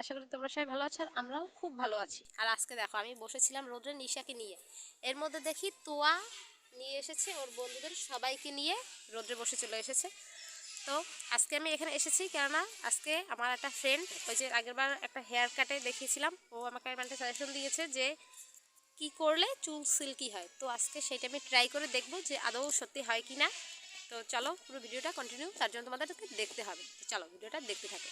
আশা করি তোমরা সবাই ভালো আছো আর আমরাও খুব ভালো আছি। আর আজকে দেখো, আমি বসেছিলাম রোদ্রে নিশাকে নিয়ে। এর মধ্যে দেখি তোয়া নিয়ে এসেছে, ওর বন্ধুদের সবাইকে নিয়ে রোদ্রে বসে চলে এসেছে। তো আজকে আমি এখানে এসেছি কেননা আজকে আমার একটা ফ্রেন্ড ওই যে আগেরবার একটা হেয়ার কাটে দেখিয়েছিলাম, ও আমাকে একটা সাজেশন দিয়েছে যে কি করলে চুল সিল্কি হয়। তো আজকে সেটা আমি ট্রাই করে দেখব যে আদৌ সত্যি হয় কি না। তো চলো পুরো ভিডিওটা কন্টিনিউ তার জন্য তোমাদেরকে দেখতে হবে। তো চলো ভিডিওটা দেখতে থাকে।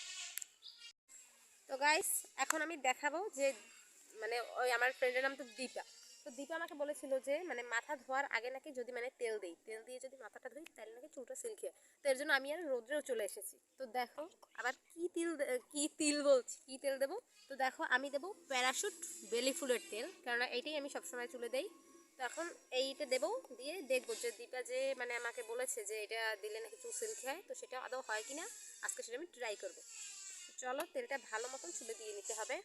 তো গাইস এখন আমি দেখাবো যে মানে ওই আমার ফ্রেন্ডের নাম তো দীপা। তো দীপা আমাকে বলেছিল যে মানে মাথা ধোয়ার আগে নাকি যদি মানে তেল দেই, তেল দিয়ে যদি মাথাটা ধুই, তাহলে নাকি চুলটা সিল্কি হয় তো এর জন্য আমি আর রোদ্রেও চলে এসেছি। তো দেখো, আবার কি তিল কি তিল বলছি, কি তেল দেবো? তো দেখো, আমি দেবো প্যারাশুট বেলি ফুলের তেল, কেননা এইটাই আমি সবসময় চুলে দেই। তো এখন এইটা দেবো, দিয়ে দেখব যে দীপা যে মানে আমাকে বলেছে যে, এটা দিলে নাকি চুল সিল্কি হয় তো সেটা আদৌ হয় কিনা, আজকে সেটা আমি ট্রাই করব। চলো, তেলটা ভালো মতন চুলে দিয়ে নিতে হবে।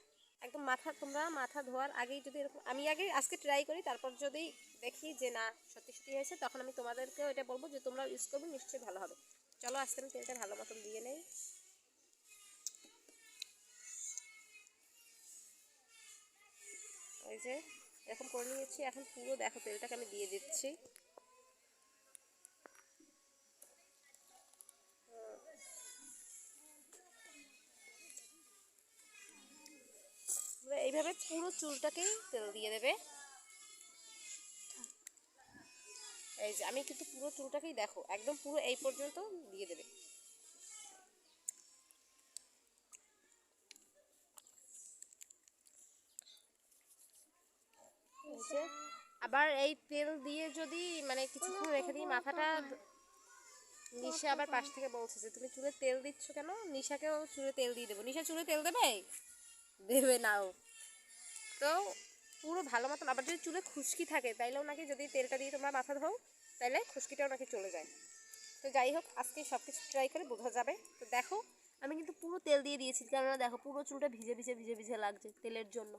একদম মাথা, তোমরা মাথা ধোয়ার আগেই যদি এরকম, আমি আগে, আজকে ট্রাই করি, তারপর যদি দেখি যে না, সত্যি সত্যি হয়েছে, তখন আমি তোমাদেরকেও এটা বলব যে তোমরা ইউজ করবে, নিশ্চয়ই ভালো হবে। চলো, আজকে আমি তেলটা ভালো মতন দিয়ে নেই। ওই যে, এরকম করে নিয়েছি, এখন পুরো দেখো তেলটাকে আমি দিয়ে দিচ্ছি। এইভাবে পুরো চুলটাকেই তেল দিয়ে দেবে। এই যে, আমি কিন্তু পুরো চুলটাকেই দেখো, একদম পুরো এই পর্যন্ত দিয়ে দেবে। আবার এই তেল দিয়ে যদি মানে কিছুক্ষণ রেখে দিই, মাথাটা নিশা আবার পাশ থেকে বলছে যে, তুমি চুলে তেল দিচ্ছ কেন? নিশাকেও চুলে তেল দিয়ে দেবো। নিশা চুলে তেল দেবে? দেবে নাও তো পুরো ভালো মতন। আবার যদি চুলে খুশকি থাকে, তাইলেও নাকি যদি তেলটা দিয়ে তোমরা মাথা ধোও, তাইলে খুশকিটাও নাকি চলে যায়। তো যাই হোক, আজকে সব কিছু ট্রাই করে বোঝা যাবে। তো দেখো, আমি কিন্তু পুরো তেল দিয়ে দিয়েছি। কেননা দেখো, পুরো চুলটা ভিজে ভিজে ভিজে ভিজে লাগছে তেলের জন্য।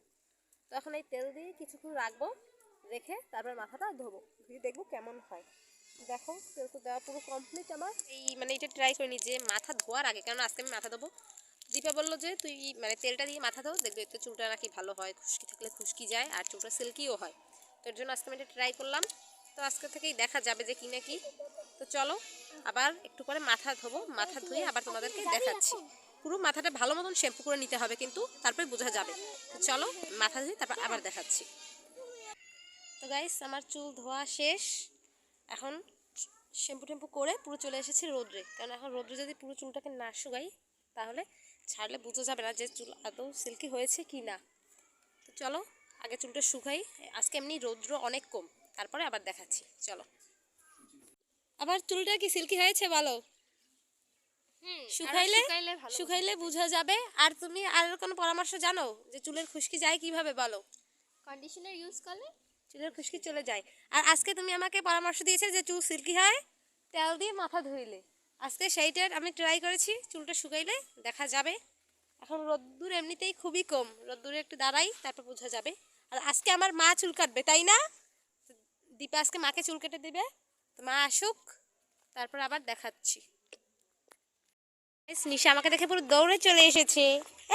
তো এখন এই তেল দিয়ে কিছুক্ষণ রাখব, রেখে তারপর মাথাটা ধোবো। ধুয়ে দেখব কেমন হয়। দেখো, তেল তো দেওয়া পুরো কমপ্লিট আমার। এই মানে এটা ট্রাই করিনি যে মাথা ধোয়ার আগে কেন আজকে আমি মাথা দেবো দীপা বলল যে, তুই মানে তেলটা দিয়ে মাথা ধো দেখবে এতে চুলটা নাকি ভালো হয়, খুশকি থাকলে খুশকি যায় আর চুলটা সিল্কিও হয়। তো এর জন্য আজকে আমি এটা ট্রাই করলাম। তো আজকে থেকেই দেখা যাবে যে কি না কি। তো চলো, আবার একটু পরে মাথা ধোবো, মাথা ধুয়ে আবার তোমাদেরকে দেখাচ্ছি। পুরো মাথাটা ভালো মতন শ্যাম্পু করে নিতে হবে কিন্তু, তারপরে বোঝা যাবে। তো চলো, মাথা ধুয়ে তারপর আবার দেখাচ্ছি। তো গাইস আমার চুল ধোয়া শেষ। এখন শ্যাম্পু ট্যাম্পু করে পুরো চলে এসেছে রোদ্রে। কারণ এখন রোদ্রে যদি পুরো চুলটাকে না শুকাই তাহলে ছাড়লে বোঝা যাবে না যে চুল আদৌ সিল্কি হয়েছে কি না। তো চলো আগে চুলটা শুকাই। আজকে এমনি রৌদ্র অনেক কম তারপরে আবার দেখাচ্ছি। চলো। আবার চুলটা কি সিল্কি হয়েছে বলো? শুকাইলে শুকাইলে বোঝা যাবে। আর তুমি আর কোনো পরামর্শ জানো যে চুলের খুশকি যায় কীভাবে বলো? কন্ডিশনার ইউজ করলে? চুলের খুশকি চলে যায়। আর আজকে তুমি আমাকে পরামর্শ দিয়েছে যে চুল সিল্কি হয়? তেল দিয়ে মাথা ধুইলে। আজকে সেইটার আমি ট্রাই করেছি, চুলটা শুকাইলে দেখা যাবে। এখন রোদ্দুর এমনিতেই খুবই কম, রোদ্দুরে একটু দাঁড়াই, তারপর বোঝা যাবে। আর আজকে আমার মা চুল কাটবে, তাই না? দীপা আজকে মাকে চুল কেটে দেবে। তো মা আসুক, তারপর আবার দেখাচ্ছি। নিশা আমাকে দেখে পুরো দৌড়ে চলে এসেছে।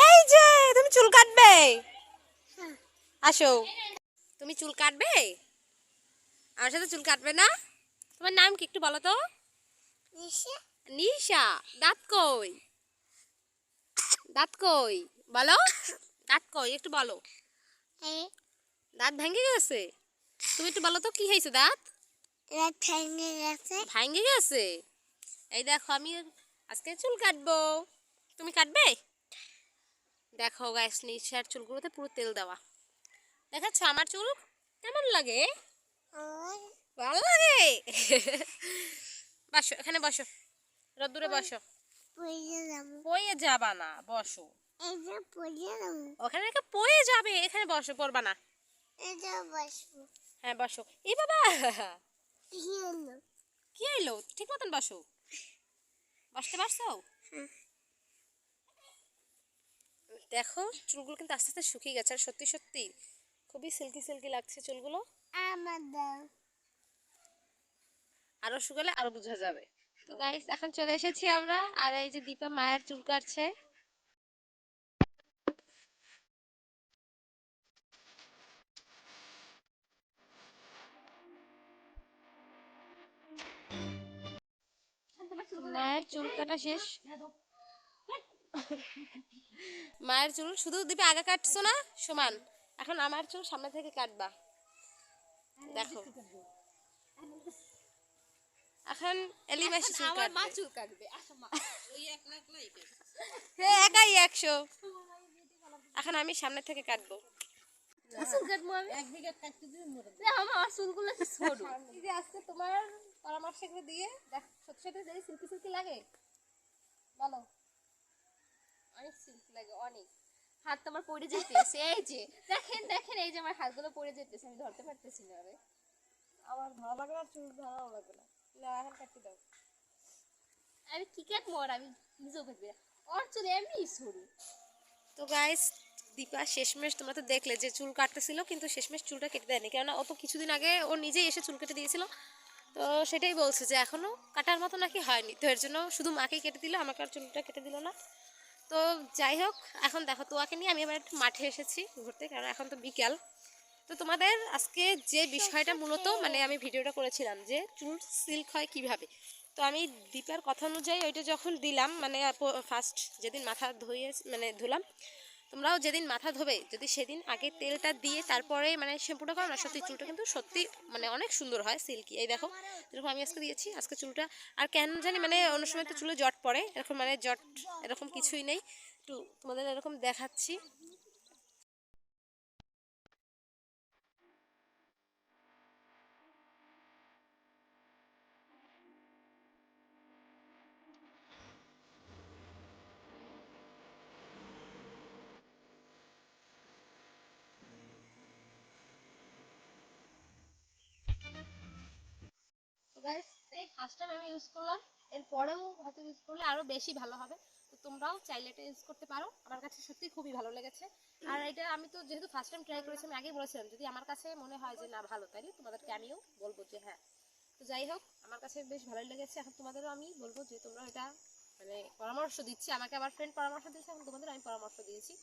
এই যে, তুমি চুল কাটবে? আসো। তুমি চুল কাটবে? আমার সাথে চুল কাটবে না? তোমার নাম কি একটু বলো তো? নিশা। দাঁত কই? দাঁত কই? বলো দাঁত কই? একটু বলো। দাঁত ভেঙে গেছে? তুমি একটু বলো তো কি হয়েছে দাঁত? ভেঙে গেছে। ভেঙে গেছে? এই দেখো আমি আজকে চুল কাটবো। তুমি কাটবে? দেখো গাইস নিশার চুলগুলোতে পুরো তেল দেওয়া। দেখাচ্ছ আমার চুল? কেমন লাগে? ভালো লাগে? বসো এখানে বসো। রোদ্দুরে বসো। পয়ে যাবা। না বসো। ওখানে রেখে পয়ে যাবে এখানে বসো পড়বা না। এই হ্যাঁ বসো। এই বাবা! কি এলো ঠিক মতন বসো। বসতে পারছ? দেখো চুলগুলো কিন্তু আস্তে আস্তে শুকিয়ে গেছে আর সত্যি সত্যি খুবই সিল্কি সিল্কি লাগছে চুলগুলো। আরও শুকালে আরও বোঝা যাবে। তো গাইস এখন চলে এসেছি আমরা। আর এই যে দীপা মায়ের চুল কাটছে। মায়ের চুল কাটা শেষ। মায়ের চুল, শুধু দীপা আগে কাটছো না? সমান, এখন আমার চুল সামনে থেকে কাটবা। দেখো। এখন এলি মাসি চুল আমার মা কাটবে। চুল কাটবে আসো মা। হ্যাঁ একাই একশো। এখন আমি সামনে থেকে কাটবো। চুল কাটবো আমি? এক বিঘা কাটতে দিবি মরে আমার আমার চুলগুলো কি ছোট। এই যে আজকে তোমার পরামর্শ এগুলো দিয়ে দেখ সত্যি সত্যি সিল্কি সিল্কি লাগে বলো। অনেক সিল্ক লাগে অনেক। হাত তো আমার পড়ে যেতেছে এই যে। দেখেন দেখেন এই যে আমার হাতগুলো পড়ে যেতেছে আমি ধরতে পারতেছি না রে। আমার ভালো লাগে না চুল ভালো লাগবে না। না এখন দাও। আমি কি আর আমি নিজেও কাটবি ওর চুল এমনি সরু। তো গাইস দীপা শেষমেশ তোমরা তো দেখলে যে চুল কাটতেছিল কিন্তু শেষমেশ চুলটা কেটে দেয়নি। কেননা ও তো কিছুদিন আগে ও নিজেই এসে চুল কেটে দিয়েছিল। তো সেটাই বলছে যে এখনও কাটার মতো নাকি হয়নি। তো এর জন্য শুধু মাকেই কেটে দিল আমাকে আর চুলটা কেটে দিল না। তো যাই হোক এখন দেখো তোয়াকে নিয়ে আমি এবার একটু মাঠে এসেছি ঘুরতে কারণ এখন তো বিকাল। তো তোমাদের আজকে যে বিষয়টা মূলত মানে আমি ভিডিওটা করেছিলাম যে চুল সিল্ক হয় কীভাবে? তো আমি দীপার কথা অনুযায়ী ওইটা যখন দিলাম মানে ফার্স্ট যেদিন মাথা ধুয়ে মানে ধুলাম তোমরাও যেদিন মাথা ধোবে যদি সেদিন আগে তেলটা দিয়ে তারপরে মানে শ্যাম্পুটা করো না সত্যি চুলটা কিন্তু সত্যি মানে অনেক সুন্দর হয় সিল্কি এই দেখো যেরকম আমি আজকে দিয়েছি আজকে চুলটা আর কেন জানি মানে অন্য সময় তো চুলে জট পড়ে এরকম মানে জট এরকম কিছুই নেই। একটু তোমাদের এরকম দেখাচ্ছি। Guys, এই ফার্স্ট টাইম আমি ইউজ করলাম। এরপরেও হয়তো ইউজ করলে আরও বেশি ভালো হবে। তো তোমরাও চাইলে এটা ইউজ করতে পারো। আমার কাছে সত্যি খুবই ভালো লেগেছে। আর এটা আমি তো যেহেতু ফার্স্ট টাইম ট্রাই করেছি আমি আগেই বলেছিলাম যদি আমার কাছে মনে হয় যে না ভালো তাইলে তোমাদেরকে আমিও বলব যে হ্যাঁ। তো যাই হোক আমার কাছে বেশ ভালোই লেগেছে। এখন তোমাদেরও আমি বলব যে তোমরা এটা মানে পরামর্শ দিচ্ছি। আমাকে আমার ফ্রেন্ড পরামর্শ দিয়েছে এখন তোমাদের আমি পরামর্শ দিয়েছি।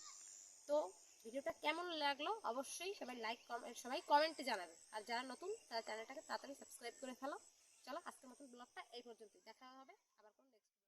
তো ভিডিওটা কেমন লাগল? অবশ্যই সবাই লাইক কমেন্ট সবাই কমেন্টে জানাবে। আর যারা নতুন তারা চ্যানেলটাকে তাড়াতাড়ি সাবস্ক্রাইব করে ফেলো। চলো আজকের মতন ব্লগটা এই পর্যন্তই। দেখা হবে